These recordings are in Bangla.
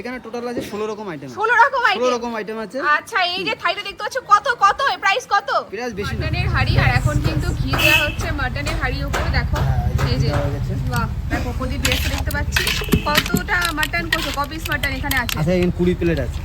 এখানে টোটাল আছে ষোলো রকম আইটেম ষোলো রকম আইটেম 16 রকম আইটেম আছে। আচ্ছা এই যে থাইটা দেখতে পাচ্ছ কত কত? প্রাইস কত? প্রাইস বেশি না। মাটনের হাড়ি আর এখন কিন্তু ঘি দেওয়া হচ্ছে মাটনের হাড়ি উপরে দেখো। হ্যাঁ, এই যে। বাহ দেখো কোদি বেশ দেখতে পাচ্ছি। কতটা মাটন কত কপিস মাটন এখানে আছে? আচ্ছা এখানে কুড়ি প্লেট আছে।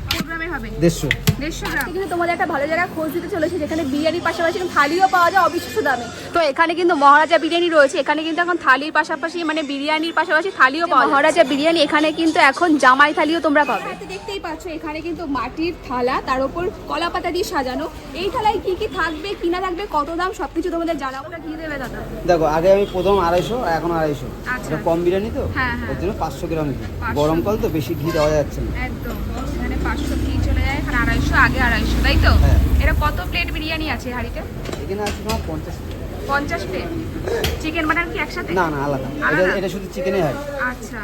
হবে। দেড়শো। দেড়শো গ্রাম। কিন্তু তোমাদের একটা ভালো জায়গা খোঁজ দিতে চলেছে যেখানে বিরিয়ানির পাশাপাশি থালিও পাওয়া যায় অবিশ্বাস্য দামে। তো এখানে কিন্তু মহারাজা বিরিয়ানি রয়েছে এখানে কিন্তু এখন থালির পাশাপাশি মানে বিরিয়ানির পাশাপাশি থালিও পাওয়া যায়। মহারাজা বিরিয়ানি এখানে কিন্তু এখন জামাই থালিও তোমরা পাবে। দেখতেই পাচ্ছ এখানে কিন্তু মাটির থালা তার উপর কলা পাতা দিয়ে সাজানো। এই থালায় কি কি থাকবে কি না থাকবে কত দাম সবকিছু তোমাদের জানাব ওটা কি দেবে দাদা। দেখো আগে আমি প্রথম আড়াইশো এখন আড়াইশো। আচ্ছা। এটা কম বিরিয়ানি তো? হ্যাঁ, হ্যাঁ। ওর জন্য পাঁচশো গ্রাম ঘি 500 গরমকাল তো বেশি ঘি দেওয়া যাচ্ছে না। একদম। এখানে পাঁচশো কি চলে যায় এখানে আড়াইশো আগে আড়াইশো তাই তো? হ্যাঁ। এটা কত প্লেট বিরিয়ানি আছে হাড়িতে? এখানে আছে তোমার পঞ্চাশ পঞ্চাশ প্লেট চিকেন মাটন কি একসাথে? না না আলাদা? এটা এটা শুধু চিকেনে হয়। আচ্ছা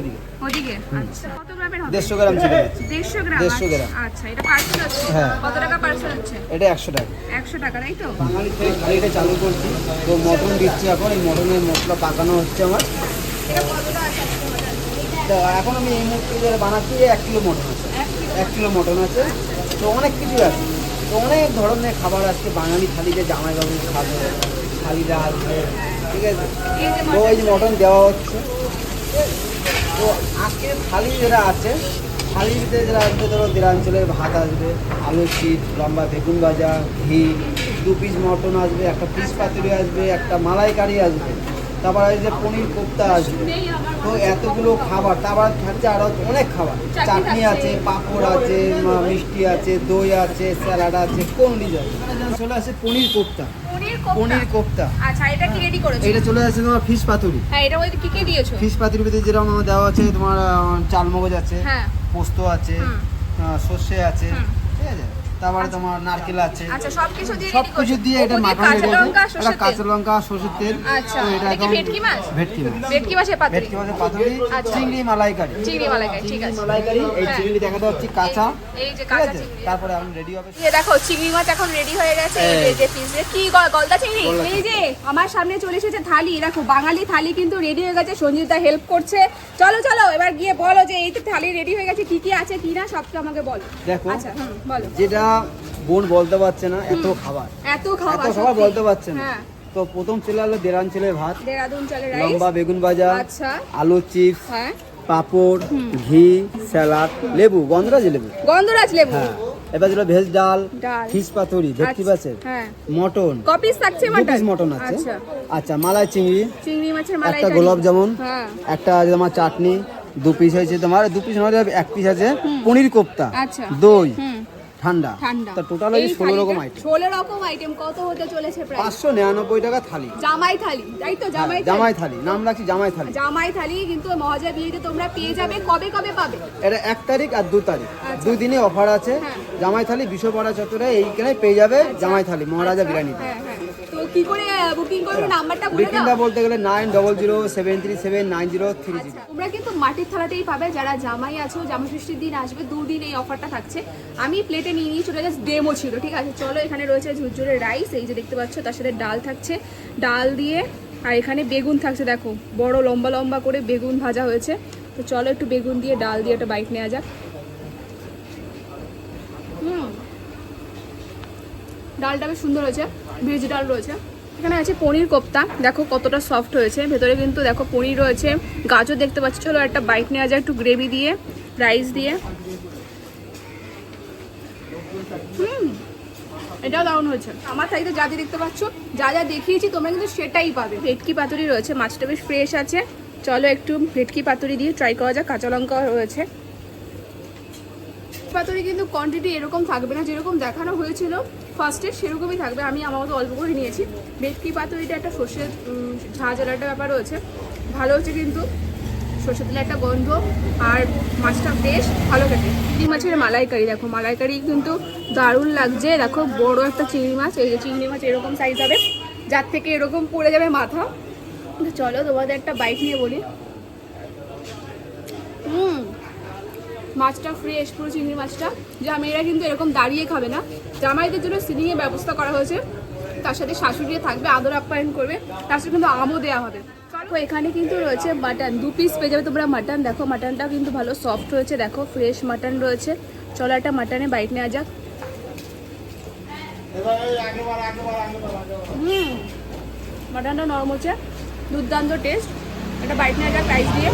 ওদিকে। ওদিকে? আচ্ছা কত গ্রামের হবে? গ্রাম চিকেন আছে। দেড়শো গ্রাম 150 আচ্ছা, গ্রাম। আচ্ছা এটা পার্সেল হচ্ছে? হ্যাঁ। কত টাকা পার্সেল হচ্ছে? এটা একশো টাকা। একশো টাকা তাই তো? বাঙালি থেকে থালিটা চালু করছি। তো মটন দিচ্ছি এখন। এই মটনের মশলা পাকানো হচ্ছে আমার। এটা কতটা আছে? এখন আমি এই মুহূর্তে বানাচ্ছি এক কিলো মটন। এক কিলো মটন আছে। তো অনেক কিছু আছে। তো অনেক ধরনের খাবার আজকে বাঙালি থালিতে জামাইবাবু খাবে থালিটা আসবে ঠিক আছে? তো এই যে মটন দেওয়া হচ্ছে। তো আজকে থালি যেটা আছে, থালির ভিতরে যেটা আসবে ধরো গ্রাঞ্চলের ভাত আসবে আলু চিপ লম্বা বেগুন ভাজা, ঘি, দু পিস মটন আসবে, একটা পিস পাতুরি আসবে, একটা মালাইকারি আসবে। তারপর এই যে পনির কোপ্তা আসবে তো এতগুলো খাবার তারপর থাকছে আরও অনেক খাবার। চাটনি আছে পাঁপড় আছে মিষ্টি আছে দই আছে স্যালাড আছে কোন ডিজ আছে। চলে আসে পনির কোপ্তা। পনির কোপ্তা? আচ্ছা এটা কি রেডি করেছ? এটা চলে আসে তোমার ফিশ পাতুরি। হ্যাঁ এটা মধ্যে কি কি দিয়েছ? ফিশ পাতুরির ভিতরে যেরকম আমার দেওয়া আছে তোমার আহ, চাল মগজ আছে হ্যাঁ। পোস্ত আছে সর্ষে আছে ঠিক আছে? তারপরে তোমার নারকেল আছে। আচ্ছা সবকিছু দিয়ে দিয়ে এটা এটা কাঁচা লঙ্কা সরষের তেল। আচ্ছা, এটা ভেটকি মাছ? ভেটকি মাছ। ভেটকি মাছের পাতুরি? ভেটকি মাছের পাতুরি আচ্ছা। চিংড়ি মালাইকারি। চিংড়ি মালাইকারি ঠিক আছে। মালাইকারি এই হ্যাঁ। চিংড়ি দেখাতে হচ্ছে কাঁচা। এই যে কাঁচা চিংড়ি। তারপরে এখন রেডি হবে। এই দেখো চিংড়ি মাছ এখন রেডি হয়ে গেছে। এই যে- পিস কি গলদা চিংড়ি? এই যে আমার সামনে চলে এসেছে থালি। দেখো বাঙালি থালি কিন্তু রেডি হয়ে গেছে। সঞ্জিতা হেল্প করছে। চলো চলো এবার গিয়ে বলো যে এই তো থালি রেডি হয়ে গেছে। কি কি আছে? কি না? সবটা আমাকে বলো। দেখো আচ্ছা বলো। যেটা বোন বলতে পারছে না এত খাবার। এত খাবার এত খাবার বলতে পারছে না। হ্যাঁ। তো প্রথম চলে আলো দেড়ান ছেলের ভাত দেরাদুন চলে রাইস লম্বা বেগুন ভাজা আচ্ছা। আলু চিপস হ্যাঁ। পাঁপড় ঘি স্যালাড লেবু গন্ধরাজ লেবু। গন্ধরাজ লেবু। হ্যাঁ। এবার ছিল ভেজ ডাল ডাল। ফিশ পাতুরি ভেটকি আচ্ছা, মাছের হ্যাঁ। মটন। কপিস থাকছে মাটন মটন আছে। আচ্ছা। আচ্ছা মালাই চিংড়ি চিংড়ি মাছের মালাই একটা গোলাপ জামুন হ্যাঁ। একটা আছে তোমার চাটনি দু পিস হয়েছে তোমার দু পিস নয় এক পিস আছে পনির কোপ্তা আচ্ছা। দই। ঠান্ডা। ঠান্ডা। তা টোটাল হয়েছে ষোলো রকম আইটেম ষোলো রকম আইটেম কত হতে চলেছে প্রায় পাঁচশো নিরানব্বই টাকা থালি। জামাই থালি তাই তো? হ্যাঁ, জামাই জামাই থালি নাম রাখছি জামাই থালি। জামাই থালি কিন্তু মহাজা বিয়েতে তোমরা পেয়ে যাবে কবে কবে পাবে? এটা এক তারিখ আর দু তারিখ। আচ্ছা। দুই দিনে অফার আছে। হ্যাঁ। জামাই থালি বিশ্বপাড়া চত্বরে এইখানে পেয়ে যাবে জামাই থালি মহারাজা বিরিয়ানি হ্যাঁ হ্যাঁ। কি করে বুকিং করবে নাম্বারটা বলে দাও। বলতে গেলে nine double zero seven three seven nine zero three zero আচ্ছা, তোমরা কিন্তু মাটির থালাতেই পাবে যারা জামাই আছো জামা ষষ্ঠীর দিন আসবে দুদিন এই অফারটা থাকছে। আমি প্লেটে নিয়ে নিয়ে চলে যাচ্ছি ডেমো ছিল ঠিক আছে? চলো এখানে রয়েছে ঝুরঝুরের রাইস এই যে দেখতে পাচ্ছ তার সাথে ডাল থাকছে। ডাল দিয়ে আর এখানে বেগুন থাকছে দেখো বড় লম্বা লম্বা করে বেগুন ভাজা হয়েছে। তো চলো একটু বেগুন দিয়ে ডাল দিয়ে একটা বাইক নেওয়া যাক হুম ডালটা বেশ সুন্দর হয়েছে, ভেজ ডাল রয়েছে। এখানে আছে পনির কোপ্তা, দেখো কতটা সফট হয়েছে। ভেতরে কিন্তু দেখো পনির রয়েছে, গাজর দেখতে পাচ্ছি, চলো একটা বাইক নেওয়া যায়, একটু গ্রেভি দিয়ে রাইস দিয়ে। হুম, এটাও দারুণ হয়েছে। আমার থাইতে যা যা দেখতে পাচ্ছ, যা যা দেখিয়েছি, তোমরা কিন্তু সেটাই পাবে। ভেটকি পাতুরি রয়েছে, মাছটা বেশ ফ্রেশ আছে। চলো একটু ভেটকি পাতুরি দিয়ে ট্রাই করা যাক, কাঁচা লঙ্কা রয়েছে। পাতুরি কিন্তু কোয়ান্টিটি এরকম থাকবে না। যেরকম দেখানো হয়েছিল ফার্স্টে সেরকমই থাকবে। আমি আমার মতো অল্প করে নিয়েছি। ভেটকি পাতুরিটা একটা সর্ষের একটা ব্যাপার রয়েছে। ভালো হচ্ছে কিন্তু সর্ষের তেলের একটা গন্ধ আর মাছটা বেশ ভালো খেতে। চিংড়ি মাছের মালাইকারি, দেখো মালাইকারি কিন্তু দারুণ লাগছে। দেখো বড় একটা চিংড়ি মাছ, এই যে চিংড়ি মাছ এরকম সাইজ হবে। যার থেকে এরকম পড়ে যাবে মাথা। চলো তোমাদের একটা বাইক নিয়ে বলি। হুম। মাছটা ফ্রেশ পুরো চিংড়ি মাছটা। জামাইরা কিন্তু এরকম দাঁড়িয়ে খাবে না। জামাইদের জন্য সিলিংয়ের ব্যবস্থা করা হয়েছে। তার সাথে শাশুড়ি থাকবে, আদর আপ্যায়ন করবে। তার সাথে কিন্তু আমও দেওয়া হবে। দেখো এখানে কিন্তু রয়েছে মাটন দু পিস পেয়ে যাবে তোমরা মাটন দেখো মাটনটা কিন্তু ভালো সফট রয়েছে। দেখো ফ্রেশ মাটন রয়েছে। চলো একটা মাটনে বাইট নেওয়া যাক। মাটনটা নরম হচ্ছে। দুর্দান্ত টেস্ট একটা বাইট নেওয়া যাক রাইস দিয়ে।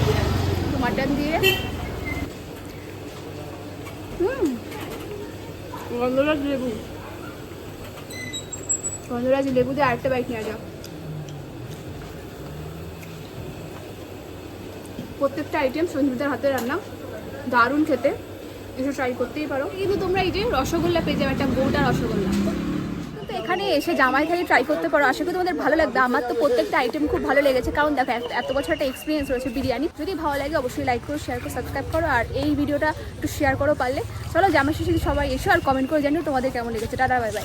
মাটন দিয়ে। গন্ধরাজ লেবু। গন্ধরাজ লেবু দিয়ে আরেকটা বাইক নেওয়া যাক প্রত্যেকটা আইটেম সঞ্জীবিতার হাতে রান্না। দারুণ খেতে। এসব ট্রাই করতেই পারো। কিন্তু তোমরা এই যে রসগোল্লা পেয়ে যাবে একটা গোটা রসগোল্লা। এখানে এসে জামাই থালি ট্রাই করতে পারো, আশা করি তোমাদের ভালো লাগবে। আমার তো প্রত্যেকটা আইটেম খুব ভালো লেগেছে, কারণ দেখো, এত- এত বছর একটা এক্সপিরিয়েন্স রয়েছে বিরিয়ানি। যদি ভালো লাগে অবশ্যই লাইক করো শেয়ার করো সাবস্ক্রাইব করো, আর এই ভিডিওটা একটু শেয়ার করো পারলে। চলো, জামাই শেষে সবাই এসো আর কমেন্ট করে জানিও তোমাদের কেমন লেগেছে। Tata bye bye